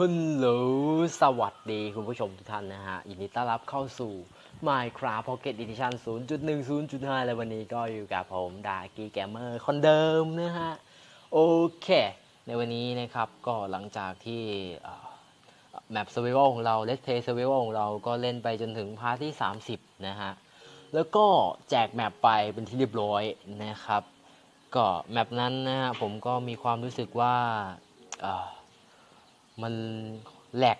ฮัลโหล สวัสดีคุณผู้ชมทุกท่านนะฮะยินดีต้อนรับเข้าสู่ Minecraft Pocket Edition 0.1 0.5 และวันนี้ก็อยู่กับผมดากีแกมเมอร์คนเดิมนะฮะ โอเค ในวันนี้นะครับก็หลังจากที่แมป Survival ของเรา Let's Play Survival ของเราก็เล่นไปจนถึงพาร์ทที่ 30 นะฮะ แล้วก็แจกแมปไปเป็นที่เรียบร้อยนะครับ ก็แมปนั้นนะฮะผมก็มีความรู้สึกว่าเอ่อ มันแหลก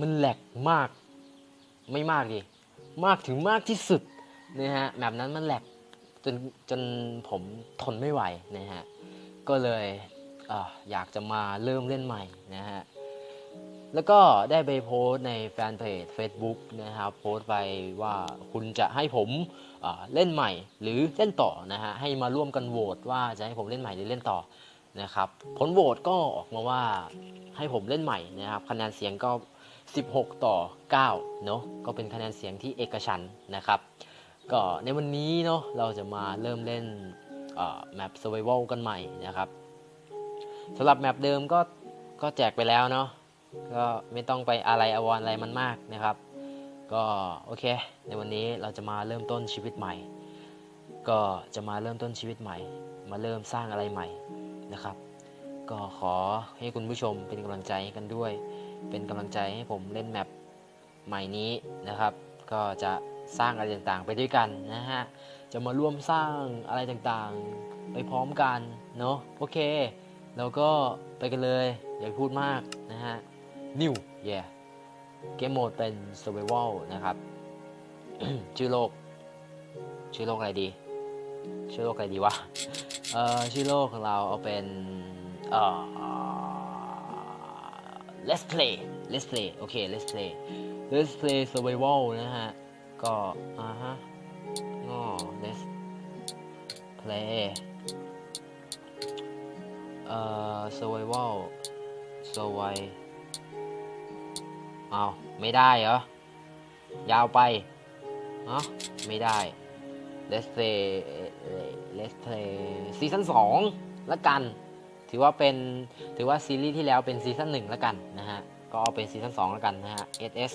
มันแหลกมาก ไม่มากดิมากถึงมากที่สุดนะฮะแบบนั้นมันแหลกจนจนผมทนไม่ไหวนะฮะก็เลยเออยากจะมาเริ่มเล่นใหม่นะฮะแล้วก็ได้ไปโพสต์ในแฟนเพจ Facebook นะครับโพสต์ไปว่าคุณจะให้ผมเเล่นใหม่หรือเล่นต่อนะฮะให้มาร่วมกันโหวตว่าจะให้ผมเล่นใหม่หรือเล่นต่อ นะครับผลโหวตก็ออกมาว่าให้ผมเล่นใหม่นะครับคะแนนเสียงก็ 16 ต่อ9เนอะก็เป็นคะแนนเสียงที่เอกฉันนะครับก็ในวันนี้เนาะเราจะมาเริ่มเล่นแมป Survival กันใหม่นะครับสำหรับแมปเดิมก็ก็แจกไปแล้วเนาะก็ไม่ต้องไปอะไรอวรณ์อะไรมันมากนะครับ ก็โอเค ในวันนี้เราจะมาเริ่มต้นชีวิตใหม่ ก็จะมาเริ่มต้นชีวิตใหม่ มาเริ่มสร้างอะไรใหม่ นะครับ ก็ขอให้คุณผู้ชมเป็นกำลังใจกันด้วย เป็นกำลังใจให้ผมเล่นแมปใหม่นี้นะครับ ก็จะสร้างอะไรต่างๆ ไปด้วยกันนะฮะ จะมาร่วมสร้างอะไรต่างๆ ไปพร้อมกันเนาะโอเคเราก็ไปกันเลยอย่าพูดมากนะฮะ New yeah เกมโหมดเป็น Survival นะครับ ชื่อโลก ชื่อโลกอะไรดี ชื่อโลกอะไรดีวะ เอ่อชื่อโลกของเราเอาเป็น เอ่อ let's play let's play โอเค let's play let's play survival นะฮะ ก็ อ่าฮะก็ let's play เอ่อ survival survive เอาไม่ได้เหรอ ยาวไปเนาะไม่ได้ let's play let's play ซีซั่น2ละกัน ถือว่าเป็นถือว่าซีรีส์ที่แล้วเป็นซีซั่นหนึ่งละกันนะฮะ ก็เอาเป็นซีซั่น2ละกันนะฮะ SS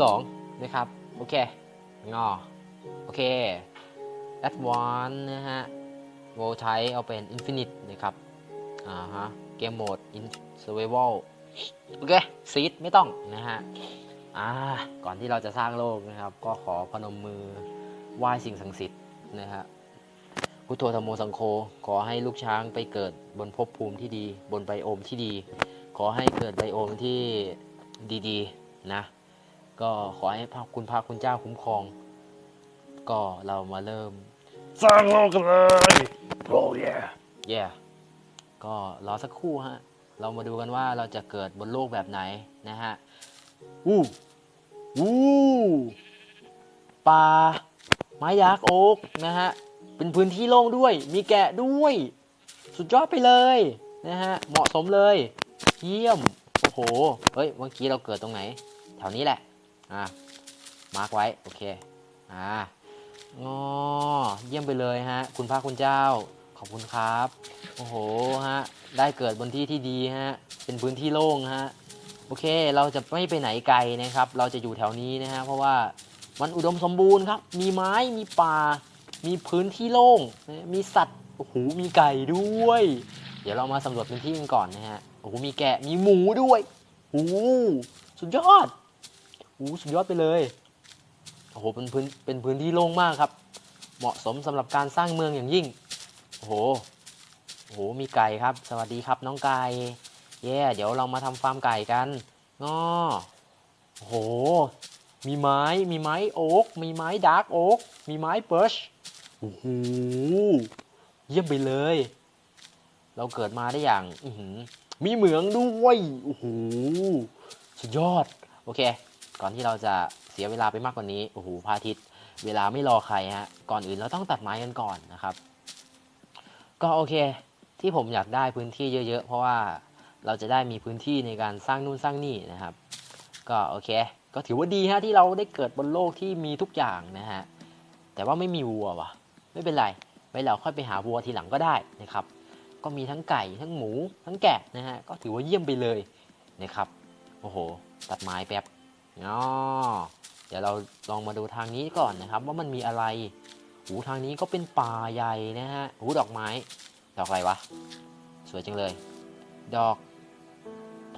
2 นะครับ โอเคงอโอเค Advance นะฮะ w o l t y เอาเป็น Infinite นะครับ อ่าฮะ เกมโหมด In Survival โอเคซีดไม่ต้องนะฮะอ่าก่อนที่เราจะสร้างโลกนะครับ ก็ขอพนมมือไหว้สิ่งศักดิ์สิทธิ์ นะฮะพุทโธธรรมโมสังโฆขอให้ลูกช้างไปเกิดบนภพภูมิที่ดี บนไบโอมที่ดี ขอให้เกิดไบโอมที่ดีๆนะ ก็ขอให้พระคุณพระคุณเจ้าคุ้มครอง ก็เรามาเริ่ม สร้างโลกกันเลย โอ้ยเย่ก็รอสักครู่ฮะ เรามาดูกันว่าเราจะเกิดบนโลกแบบไหนนะฮะอู้อู้ป่า ไม้ยักษ์โอ๊กนะฮะ เป็นพื้นที่โล่งด้วย มีแกะด้วย สุดยอดไปเลยนะฮะ เหมาะสมเลย เยี่ยม โอ้โห เฮ้ย เมื่อกี้เราเกิดตรงไหน แถวนี้แหละ อะ มาร์กไว้ โอเค อ่างอเยี่ยมไปเลยฮะ คุณพระคุณเจ้า ขอบคุณครับ โอ้โหฮะ ได้เกิดบนที่ที่ดีฮะ เป็นพื้นที่โล่งฮะ โอเค เราจะไม่ไปไหนไกลนะครับ เราจะอยู่แถวนี้นะฮะ เพราะว่า มันอุดมสมบูรณ์ครับ มีไม้มีป่า มีพื้นที่โล่ง มีสัตว์โอ้โหมีไก่ด้วย เดี๋ยวเรามาสำรวจพื้นที่กันก่อนนะฮะโอ้โหมีแกะมีหมูด้วยโอ้โหสุดยอดโอ้โหสุดยอดไปเลยโอ้โหเป็นพื้นเป็นพื้นที่โล่งมากครับ เหมาะสมสำหรับการสร้างเมืองอย่างยิ่งโอ้โหโอ้โหมีไก่ครับ สวัสดีครับน้องไก่เย่เดี๋ยวเรามาทำฟาร์มไก่กันงอโอ้โห มีไม้ มีไม้โอ๊ก มีไม้ดาร์กโอ๊ก มีไม้เบิร์ชโอ้โห เยี่ยมไปเลย เราเกิดมาได้อย่าง อือหือมีเหมืองด้วย โอ้โห สุดยอด โอเค ก่อนที่เราจะเสียเวลาไปมากกว่านี้ โอ้โห พระอาทิตย์ เวลาไม่รอใครฮะ ก่อนอื่นเราต้องตัดไม้กันก่อนนะครับ ก็โอเค ที่ผมอยากได้พื้นที่เยอะ ๆ เพราะว่าเราจะได้มีพื้นที่ในการสร้างนู่นสร้างนี่นะครับ ก็โอเค ก็ถือว่าดีฮะที่เราได้เกิดบนโลกที่มีทุกอย่างนะฮะ แต่ว่าไม่มีวัววะไม่เป็นไรไว้เราค่อยไปหาวัวทีหลังก็ได้นะครับ ก็มีทั้งไก่ทั้งหมูทั้งแกะนะฮะ ก็ถือว่าเยี่ยมไปเลยนะครับ โอ้โห ตัดไม้แป๊บอ๋อเดี๋ยวเราลองมาดูทางนี้ก่อนนะครับ ว่ามันมีอะไร หูทางนี้ก็เป็นป่าใหญ่นะฮะ หูดอกไม้ ดอกอะไรวะ สวยจังเลย ดอก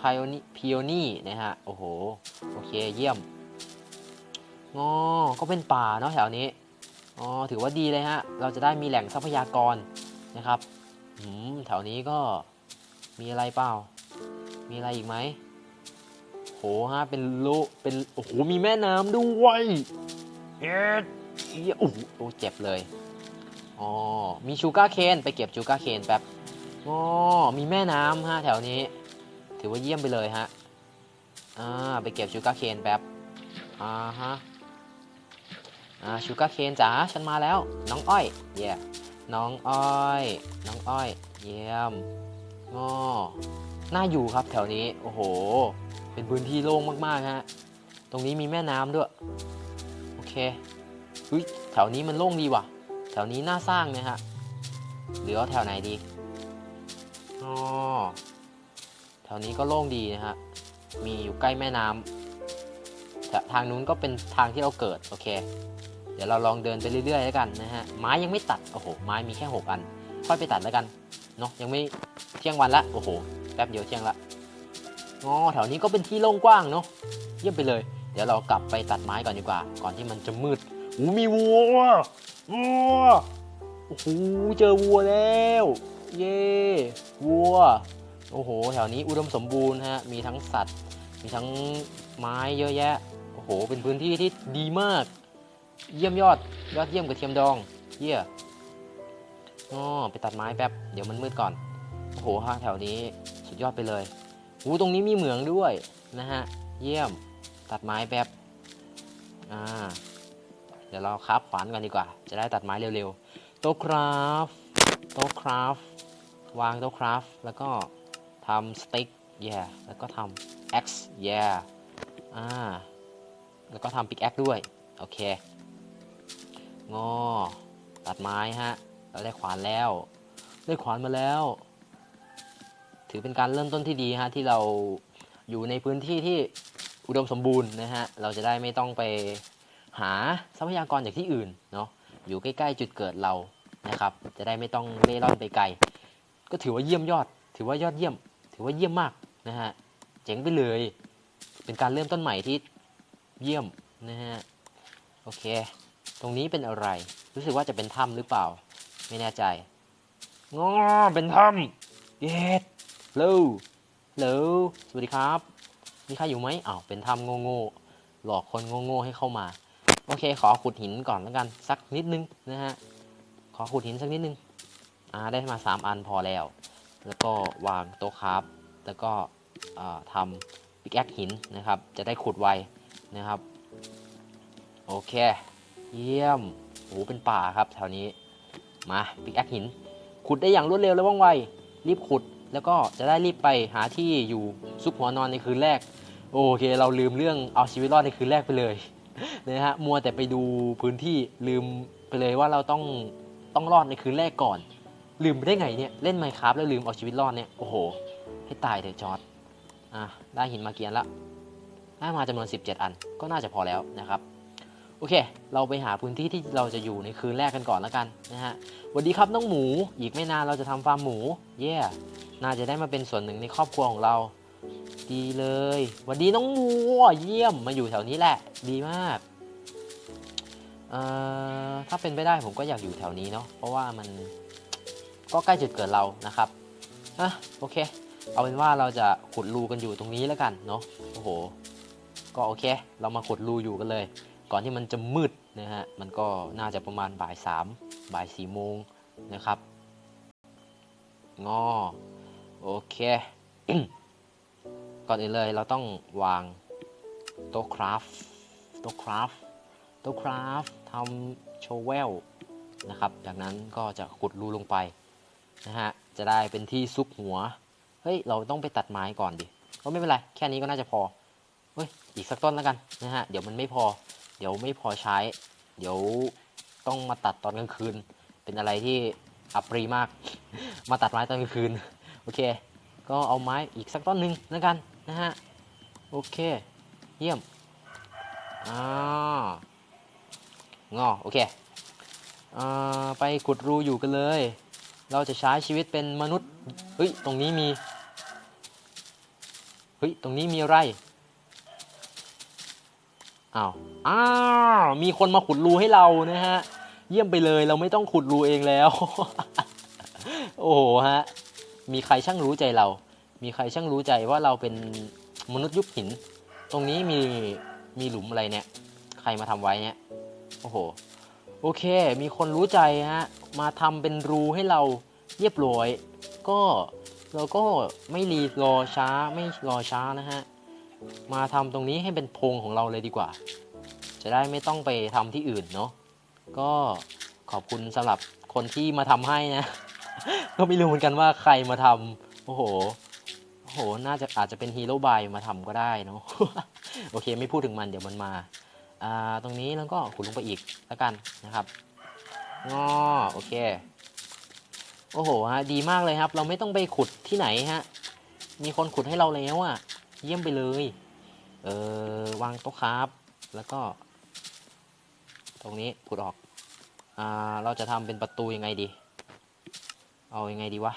พายนีพิโอนี่นะฮะ โอ้โห โอเค เยี่ยมงอก็เป็นป่าเนาะแถวนี้ อ๋อ ถือว่าดีเลยฮะ เราจะได้มีแหล่งทรัพยากรนะครับอืมแถวนี้ก็มีอะไรเปล่า มีอะไรอีกไหมโหฮะ เป็นโลเป็น โอ้โห มีแม่น้ำด้วยเอ็ดเหี้ยโอ้โหเจ็บเลย อ๋อ มีชูการ์เคน ไปเก็บชูการ์เคนแป๊บอ๋อมีแม่น้ำฮะแถวนี้ ถือว่าเยี่ยมไปเลยฮะ อ่า ไปเก็บชูการ์เคนแป๊บ อ่าฮะ อ่า ชูการ์เคนจ๋า ฉันมาแล้ว น้องอ้อย เย่น้องอ้อย น้องอ้อย เยี่ยมอ๋อน่าอยู่ครับแถวนี้ โอ้โห เป็นพื้นที่โล่งมากๆฮะ ตรงนี้มีแม่น้ำด้วย โอเคเฮ้ยแถวนี้มันโล่งดีว่ะ แถวนี้น่าสร้างนะฮะ หรือว่าแถวไหนดีอ๋อ วนี้ก็โล่งดีนะฮะ มีอยู่ใกล้แม่น้ำแต่ทางนู้นก็เป็นทางที่เราเกิด โอเค เดี๋ยวเราลองเดินไปเรื่อยๆแล้วกันนะฮะ ไม้ยังไม่ตัด โอ้โห ไม้มีแค่หกอัน ค่อยไปตัดแล้วกัน เนาะยังไม่เที่ยงวันละ โอ้โห แป๊บเดียวเที่ยงละอ๋อแถวนี้ก็เป็นที่โล่งกว้างเนาะ เยี่ยมไปเลย เดี๋ยวเรากลับไปตัดไม้ก่อนดีกว่า ก่อนที่มันจะมืดอู้มีวัว วัว โอ้โห เจอวัวแล้ว เย่วัว โอ้โห แถวนี้อุดมสมบูรณ์ฮะ มีทั้งสัตว์ มีทั้งไม้เยอะแยะ โอ้โห เป็นพื้นที่ที่ดีมาก เยี่ยมยอด ยอดเยี่ยมกระเทียมดอง เยี่ยอ๋อไปตัดไม้แป๊บ เดี๋ยวมันมืดก่อน โอ้โหฮะแถวนี้สุดยอดไปเลยหูตรงนี้มีเหมืองด้วยนะฮะ เยี่ยม ตัดไม้แป๊บ อ่า เดี๋ยวเราคราฟขวานกันดีกว่า จะได้ตัดไม้เร็วๆ โต๊ะคราฟ โต๊ะคราฟ วางโต๊ะคราฟ แล้วก็ ทำสติ๊กแย่แล้วก็ทำแอ็กซ์แย่อ่า แล้วก็ทำปิกแอคด้วย โอเค งอ ตัดไม้ฮะ เราได้ขวานแล้ว ได้ขวานมาแล้ว ถือเป็นการเริ่มต้นที่ดีฮะ ที่เราอยู่ในพื้นที่ที่อุดมสมบูรณ์นะฮะ เราจะได้ไม่ต้องไปหาทรัพยากรจากที่อื่นเนาะ อยู่ใกล้ๆจุดเกิดเรา นะครับ จะได้ไม่ต้องเล่ร่อนไปไกล ก็ถือว่าเยี่ยมยอด ถือว่ายอดเยี่ยม ถือว่าเยี่ยมมากนะฮะ เจ๋งไปเลย เป็นการเริ่มต้นใหม่ที่เยี่ยมนะฮะ โอเค ตรงนี้เป็นอะไร รู้สึกว่าจะเป็นถ้ำหรือเปล่า ไม่แน่ใจงอเป็นถ้ำเย็ดเร็วเร็วสวัสดีครับ มีใครอยู่ไหมอ้าว เป็นถ้ำโง่ๆ หลอกคนโง่ๆให้เข้ามา โอเค ขอขุดหินก่อนแล้วกัน สักนิดนึงนะฮะ ขอขุดหินสักนิดนึง อ่า ได้มา3อันพอแล้ว แล้วก็วางโต๊ะครับแล้วก็ทำปิกแอคหินนะครับ จะได้ขุดไวนะครับ โอเค เยี่ยมโอ้เป็นป่าครับแถวนี้ มาปิกแอคหิน ขุดได้อย่างรวดเร็วและว่องไว รีบขุดแล้วก็จะได้รีบไปหาที่อยู่ซุกหัวนอนในคืนแรก โอเค เราลืมเรื่องเอาชีวิตรอดในคืนแรกไปเลยนะฮะมัวแต่ไปดูพื้นที่ลืมไปเลยว่าเราต้องต้องรอดในคืนแรกก่อน ลืมไปได้ไงเนี่ย เล่นไมค์ครับแล้วลืมเอาชีวิตรอดเนี่ย โอ้โห ให้ตายเถอะจอร์ดอะได้หินมาเกียนละได้มาจำนวน 17 อันก็น่าจะพอแล้วนะครับ โอเค เราไปหาพื้นที่ที่เราจะอยู่ในคืนแรกกันก่อนแล้วกันนะฮะสวัสดีครับน้องหมูอีกไม่นานเราจะทำฟาร์มหมูเย่น่าจะได้มาเป็นส่วนหนึ่งในครอบครัวของเรา ดีเลยสวัสดีน้องหมูเยี่ยมมาอยู่แถวนี้แหละ ดีมากเอ่อถ้าเป็นไปได้ผมก็อยากอยู่แถวนี้เนาะเพราะว่ามัน ก็ใกล้จุดเกิดเรานะครับอะโอเค เอาเป็นว่าเราจะขุดรูกันอยู่ตรงนี้แล้วกันเนาะโอ้โห ก็โอเค เรามาขุดรูอยู่กันเลย ก่อนที่มันจะมืดนะฮะมันก็น่าจะประมาณบ่ายสามบ่ายสี่โมงนะครับงอโอเค ก่อนอื่นเลยเราต้องวางโต๊ะคราฟโต๊ะคราฟโต๊ะคราฟทำโชเวลนะครับ จากนั้นก็จะขุดรูลงไป นะฮะจะได้เป็นที่ซุกหัวเฮ้ยเราต้องไปตัดไม้ก่อนดิก็ไม่เป็นไรแค่นี้ก็น่าจะพอเฮ้ยอีกสักต้นแล้วกันนะฮะเดี๋ยวมันไม่พอ เดี๋ยวไม่พอใช้ เดี๋ยวต้องมาตัดตอนกลางคืน เป็นอะไรที่อัปรีมาก มาตัดไม้ตอนกลางคืนโอเค ก็เอาไม้อีกสักต้นหนึ่งแล้วกันนะฮะโอเค เยี่ยมอ่างอโอเคอ่าไปขุดรูอยู่กันเลย เราจะใช้ชีวิตเป็นมนุษย์ เฮ้ย ตรงนี้มี เฮ้ย ตรงนี้มีอะไร อ้าว อ้าว มีคนมาขุดรูให้เรานะฮะ เยี่ยมไปเลย เราไม่ต้องขุดรูเองแล้ว โอ้โหฮะ มีใครช่างรู้ใจเรา มีใครช่างรู้ใจว่าเราเป็นมนุษย์ยุคหิน ตรงนี้มี มีหลุมอะไรเนี่ย ใครมาทำไว้เนี่ย โอ้โห โอเค มีคนรู้ใจฮะ มาทำเป็นรูให้เราเรียบร้อย ก็เราก็ไม่รีรอช้าไม่รอช้านะฮะ มาทำตรงนี้ให้เป็นโพงของเราเลยดีกว่า จะได้ไม่ต้องไปทำที่อื่นเนาะก็ขอบคุณสำหรับคนที่มาทำให้นะ ก็ไม่รู้เหมือนกันว่าใครมาทำโอ้โหโอ้โหน่าจะอาจจะเป็นฮีโร่บายมาทำก็ได้เนาะโอเคไม่พูดถึงมันเดี๋ยวมันมาอ่าตรงนี้แล้วก็ขุดลงไปอีกแล้วกันนะครับ งอโอเค โอ้โหฮะดีมากเลยครับ เราไม่ต้องไปขุดที่ไหนฮะ มีคนขุดให้เราแล้วอะ่ะ เยี่ยมไปเลย เออวางโต๊ะครับ แล้วก็ ตรงนี้ขุดออก อ่า เราจะทำเป็นประตูยังไงดี เอายังไงดีวะ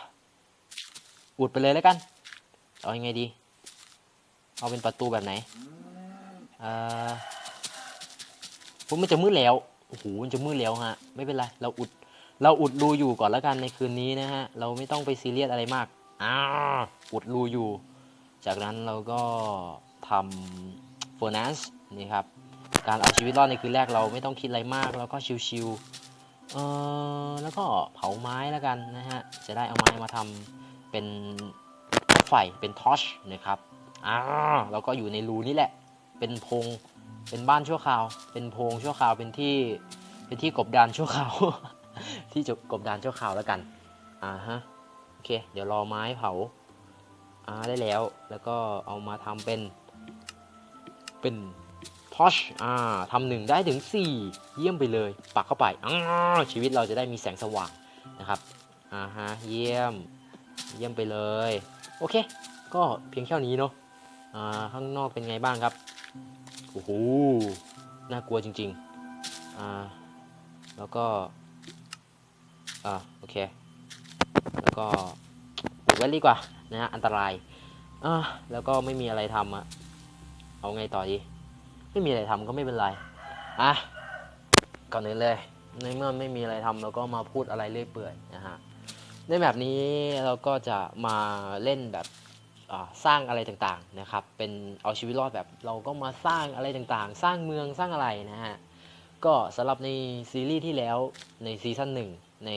อุดไปเลยแล้วกัน เอายังไงดี เอาเป็นประตูแบบไหน อ่าผมมันจะมืดแล้ว โอ้โหมันจะมืดแล้วฮะ ไม่เป็นไร เราอุด เราอุดรูอยู่ก่อนแล้วกันในคืนนี้นะฮะ เราไม่ต้องไปซีเรียสอะไรมาก อ่า อุดรูอยู่ จากนั้นเราก็ทำฟอร์นัสนี่ครับ การเอาชีวิตรอดในคืนแรกเราไม่ต้องคิดอะไรมาก แล้วก็ชิวๆ เออแล้วก็เผาไม้แล้วกันนะฮะ จะได้เอาไม้มาทำเป็นไฟ เป็นทอชนะครับ อ่า เราก็อยู่ในรูนี่แหละ เป็นพง เป็นบ้านชั่วคราว เป็นโพรงชั่วคราว เป็นที่ เป็นที่กบดานชั่วคราว ที่จะกบดานชั่วคราวแล้วกัน อ่าฮะ โอเค เดี๋ยวรอไม้เผา อ่า ได้แล้ว แล้วก็เอามาทำเป็น เป็นทอชอ่าทำหนึ่งได้ถึง 4 เยี่ยมไปเลย ปักเข้าไปอ่าชีวิตเราจะได้มีแสงสว่างนะครับ อ่าฮะ เยี่ยม เยี่ยมไปเลย โอเค ก็เพียงแค่นี้เนาะ อ่า ข้างนอกเป็นไงบ้างครับ อ้โห น่ากลัวจริง ๆ อ่า แล้วก็ อ่า โอเค แล้วก็ปลูกไว้ดีกว่า นะฮะ อันตราย อ่า แล้วก็ไม่มีอะไรทำอะเอาไงต่อดี ไม่มีอะไรทำก็ไม่เป็นไร อะ ก่อนอื่นเลย ในเมื่อไม่มีอะไรทำเราก็มาพูดอะไรเรื่อยเปื่อยนะฮะ ในแบบนี้เราก็จะมาเล่นแบบ สร้างอะไรต่างๆนะครับ เป็นเอาชีวิตรอดแบบเราก็มาสร้างอะไรต่างๆ สร้างเมืองสร้างอะไรนะฮะ ก็สำหรับในซีรีส์ที่แล้วในซีซั่นหนึ่งใน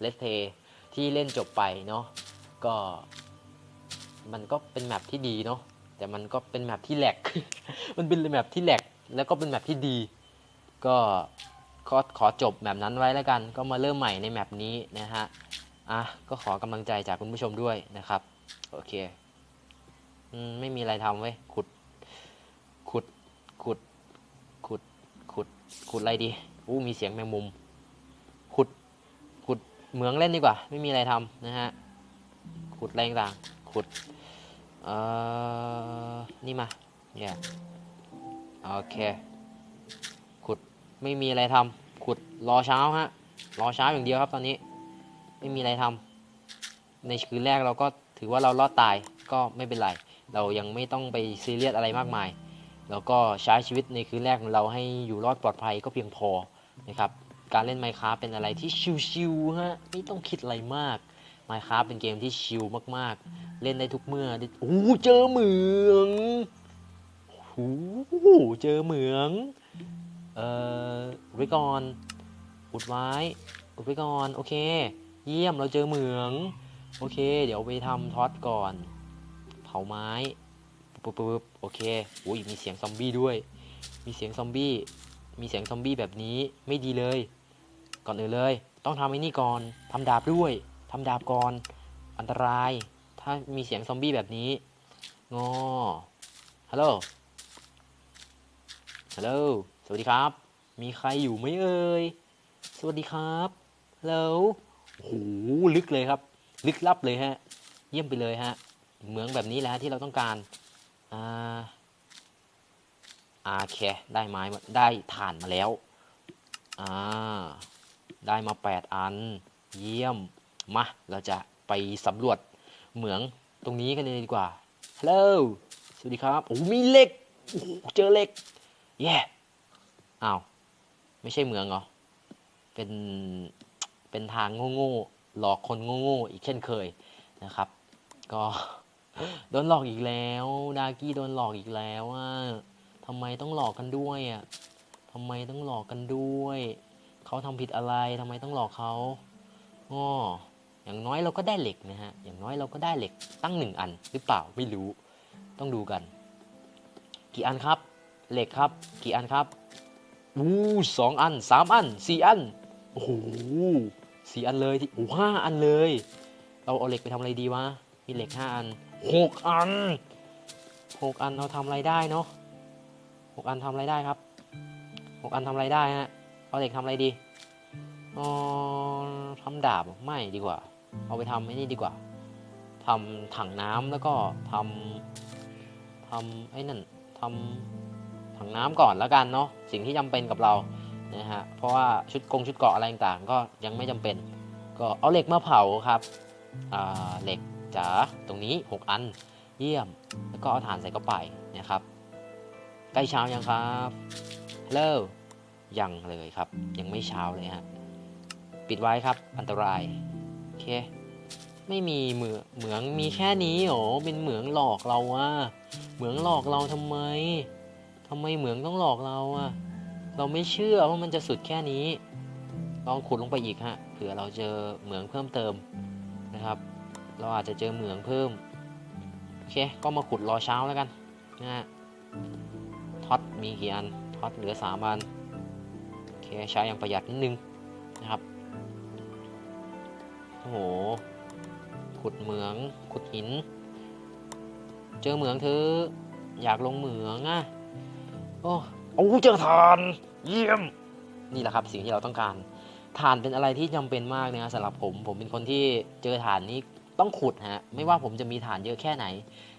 เลสเพย์ที่เล่นจบไปเนาะก็มันก็เป็นแมปที่ดีเนาะแต่มันก็เป็นแมปที่แหลก มันเป็นแมปที่แหลกแล้วก็เป็นแมปที่ดี ก็ขอขอจบแมปนั้นไว้แล้วกัน ก็มาเริ่มใหม่ในแมปนี้นะฮะอะก็ขอกำลังใจจากคุณผู้ชมด้วยนะครับ โอเคไม่มีอะไรทำเว้ย ขุด ขุด ขุด ขุด ขุด ขุดอะไรดี อู้มีเสียงแมงมุม ขุด ขุดเหมืองเล่นดีกว่า ไม่มีอะไรทำนะฮะ ขุดแรงต่าง ขุด เอ่อ นี่มา เนี่ย โอเค ขุด ไม่มีอะไรทำ ขุดรอเช้าฮะ รอเช้าอย่างเดียวครับตอนนี้ ไม่มีอะไรทำ ในคืนแรกเราก็ ถือว่าเรารอดตายก็ไม่เป็นไร เรายังไม่ต้องไปซีเรียสอะไรมากมาย แล้วก็ใช้ชีวิตในคืนแรกของเราให้อยู่รอดปลอดภัยก็เพียงพอนะครับ การเล่น Minecraft เป็นอะไรที่ชิวๆฮะไม่ต้องคิดอะไรมาก Minecraft เป็นเกมที่ชิลมากๆ เล่นได้ทุกเมื่อโอ้เจอเหมืองโอ้เจอเหมือง เอ่อไวก่อนอุดไว้อุดไว้ก่อนโอเค เยี่ยมเราเจอเหมือง โอเค เดี๋ยวไปทำท็อตก่อน เผาไม้ปุ๊บปุ๊บโอเคอุ้ยมีเสียงซอมบี้ด้วย มีเสียงซอมบี้ มีเสียงซอมบี้แบบนี้ไม่ดีเลย ก่อนอื่นเลย ต้องทำไอ้นี่ก่อนทำดาบด้วยทำดาบก่อน อันตราย ถ้ามีเสียงซอมบี้แบบนี้งอฮัลโหล ฮัลโหล สวัสดีครับ มีใครอยู่ไหมเอ่ย สวัสดีครับฮัลโหลโอ้โหลึกเลยครับ ลึกลับเลยฮะ เยี่ยมไปเลยฮะ เหมืองแบบนี้แหละที่เราต้องการ อ่าอาโอเคได้ไม้มาได้ถ่านมาแล้ว อ่า ได้มาแปดอัน เยี่ยม มา เราจะไปสำรวจเหมืองตรงนี้กันเลยดีกว่า ฮัลโหล สวัสดีครับ โอ้ มีเหล็ก โอ้ เจอเหล็กเย่อ้าว ไม่ใช่เหมืองเหรอ เป็น เป็นทางโง่ๆ หลอกคนโง่ๆอีกเช่นเคยนะครับ ก็โดนหลอกอีกแล้วดากี้โดนหลอกอีกแล้วอะทำไมต้องหลอกกันด้วยอะทำไมต้องหลอกกันด้วยเขาทำผิดอะไรทำไมต้องหลอกเขาอ้ออย่างน้อยเราก็ได้เหล็กนะฮะ อย่างน้อยเราก็ได้เหล็กตั้งหนึ่งอันหรือเปล่าไม่รู้ ต้องดูกัน กี่อันครับ เหล็กครับ กี่อันครับอู้สองอันสามอันสี่อัน โอ้โห สี่อันเลยที่ห้าอันเลย เราเอาเหล็กไปทำอะไรดีวะ มีเหล็กห้าอันหกอันหกอันเราทำอะไรได้เนาะหกอันทำอะไรได้ครับหกอันทำอะไรได้ฮะ เอาเหล็กทำอะไรดีอ๋อทำดาบไม่ดีกว่า เอาไปทำไอ้นี่ดีกว่าทำถังน้ำแล้วก็ทำทำไอ้นั่นทำถังน้ำก่อนแล้วกันเนาะสิ่งที่จำเป็นกับเรา นะฮะเพราะว่าชุดกงชุดเกราะอะไรต่างๆ ก็ยังไม่จำเป็น ก็เอาเหล็กมาเผาครับอ่าเหล็กจ๋าตรงนี้ 6 อันเยี่ยม แล้วก็เอาถ่านใส่เข้าไปนะครับ ใกล้เช้ายังครับฮัลโหลยังเลยครับ ยังไม่เช้าเลยฮะปิดไว้ครับอันตรายโอเคไม่มีเหมืองเหมืองมีแค่นี้โหรอเป็นเหมืองหลอกเราอะเหมืองหลอกเราทำไมทำไมเหมืองต้องหลอกเราอะ เราไม่เชื่อว่ามันจะสุดแค่นี้ ลองขุดลงไปอีกฮะเผื่อเราเจอเหมืองเพิ่มเติมนะครับ เราอาจจะเจอเหมืองเพิ่มโอเคก็มาขุดรอเช้าแล้วกันนะฮะท็อตมีกี่อันท็อตเหลือสามอันโอเคใช้อย่างประหยัดนิดนึงนะครับโอ้โหขุดเหมืองขุดหิน เจอเหมืองเธออยากลงเหมืองอะโอ้ โอ้เจอถ่าน เยี่ยม นี่แหละครับสิ่งที่เราต้องการถ่านเป็นอะไรที่จำเป็นมากนะสำหรับผม ผมเป็นคนที่เจอถ่านนี้ต้องขุดฮะ ไม่ว่าผมจะมีถ่านเยอะแค่ไหน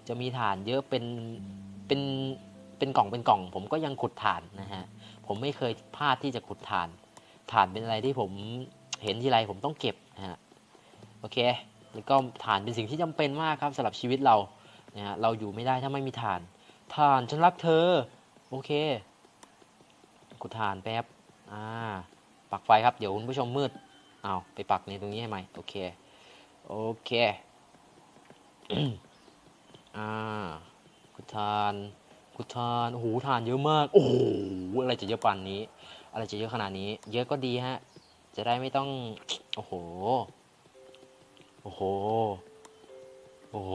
จะมีถ่านเยอะเป็นเป็นเป็นกล่องเป็นกล่อง ผมก็ยังขุดถ่านนะฮะ ผมไม่เคยพลาดที่จะขุดถ่านถ่านเป็นอะไรที่ผมเห็นทีไรผมต้องเก็บนะฮะ โอเค แล้วก็ถ่านเป็นสิ่งที่จำเป็นมากครับสำหรับชีวิตเรา นะฮะ เราอยู่ไม่ได้ถ้าไม่มีถ่านถ่านฉันรักเธอ โอเค ขุดถ่านแป๊บอ่าปักไฟครับ เดี๋ยวคุณผู้ชมมืดเอ้าไปปักในตรงนี้ให้ไหมโอเค โอเคอ่าขุทานขุทานโอ้โหทานเยอะมาก โอ้โหอะไรจะเยอะปานนี้ อะไรจะเยอะขนาดนี้ เยอะก็ดีฮะ จะได้ไม่ต้อง โอ้โห โอ้โห โอ้โห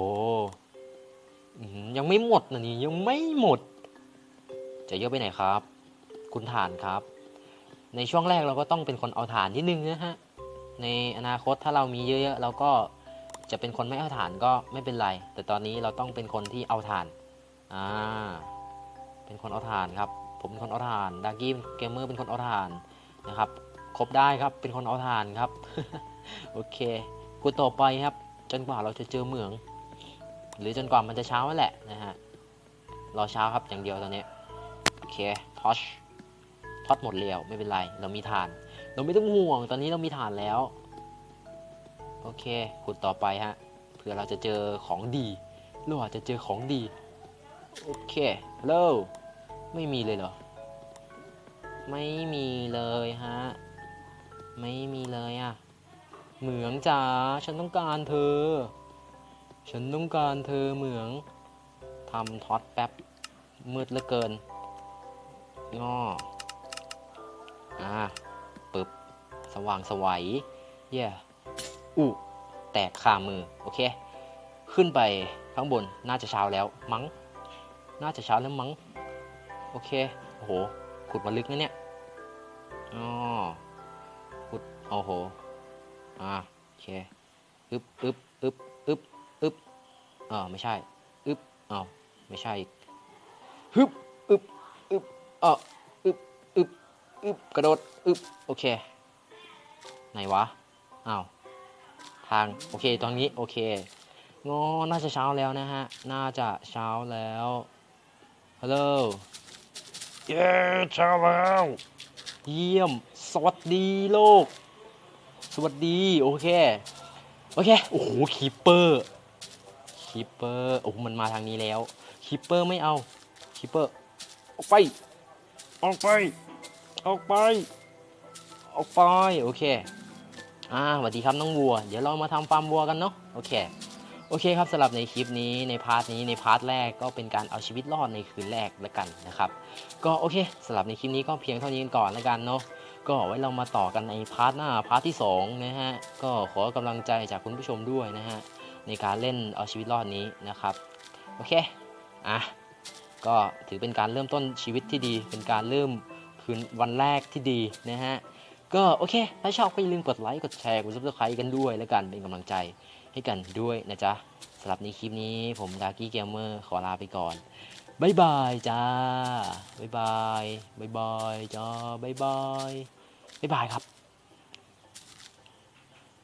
ยังไม่หมดนะนี่ยังไม่หมด จะเยอะไปไหนครับ คุณฐานครับ ในช่วงแรกเราก็ต้องเป็นคนเอาฐานนิดนึงนะฮะ ในอนาคตถ้าเรามีเยอะๆเราก็จะเป็นคนไม่เอาฐานก็ไม่เป็นไร แต่ตอนนี้เราต้องเป็นคนที่เอาฐาน อ่า เป็นคนเอาฐานครับ ผมเป็นคนเอาฐานดากี้เกมเมอร์เป็นคนเอาฐานนะครับ ครบได้ครับ เป็นคนเอาฐานครับ โอเค กูต่อไปครับ จนกว่าเราจะเจอเหมือง หรือจนกว่ามันจะเช้าแล้วแหละนะฮะ รอเช้าครับอย่างเดียวตอนนี้ โอเค ทอช อดหมดแล้วไม่เป็นไร เรามีฐาน เราไม่ต้องห่วงตอนนี้เรามีฐานแล้ว โอเคขุดต่อไปฮะเผื่อเราจะเจอของดีเราอาจจะเจอของดี โอเคฮัลโหลไม่มีเลยเหรอ ไม่มีเลยฮะ ไม่มีเลยอะเหมืองจ๋าฉันต้องการเธอ ฉันต้องการเธอเหมืองทำท็อตแป๊บมืดเหลือเกินงอ อ่าปึ๊บสว่างสวัยเย่อู้แตกคามือ โอเค ขึ้นไปข้างบนน่าจะเช้าแล้วมั้ง น่าจะเช้าแล้วมั้ง โอเค โอ้โห ขุดมาลึกนะเนี่ยอ๋อขุด โอ้โห อ่า โอเค อึบอึบอึบอึบอึบอ่าไม่ใช่ อึบอ้าวไม่ใช่อีกฮึบอึบอึบอ่าอึบอึบ อึบกระโดดอึบโอเค ไหนวะอ้าวทางโอเคตอนนี้โอเคงอน่าจะเช้าแล้วนะฮะ น่าจะเช้าแล้วฮัลโหลเย้เช้าแล้ว เยี่ยม สวัสดีโลก สวัสดี โอเค โอเค โอ้โหคีปเปอร์คีปเปอร์โอ้โหมันมาทางนี้แล้วคีปเปอร์ไม่เอาคีปเปอร์ออกไป ออกไป ออกไป ออกไป โอเค อ่าสวัสดีครับน้องวัว เดี๋ยวเรามาทำฟาร์มวัวกันเนาะ โอเค โอเคครับสำหรับในคลิปนี้ในพาร์ทนี้ในพาร์ทแรกก็เป็นการเอาชีวิตรอดในคืนแรกแล้วกันนะครับ ก็โอเคสำหรับในคลิปนี้ก็เพียงเท่านี้กันก่อนแล้วกันเนาะ ก็ไว้เรามาต่อกันในพาร์ทหน้าพาร์ทที่สองนะฮะ ก็ขอกำลังใจจากคุณผู้ชมด้วยนะฮะในการเล่นเอาชีวิตรอดนี้นะครับ โอเค อะ ก็ถือเป็นการเริ่มต้นชีวิตที่ดี เป็นการเริ่ม คืนวันแรกที่ดีนะฮะ ก็โอเค ถ้าชอบก็อย่าลืมกดไลค์ กดแชร์ กดซับสไครต์กันด้วยแล้วกันเป็นกำลังใจให้กันด้วยนะจ๊ะสำหรับในคลิปนี้ผมดาร์กี้เกมเมอร์ขอลาไปก่อนบายบายจ้าบายบายบายบายจ้าบายบายบายบายครับ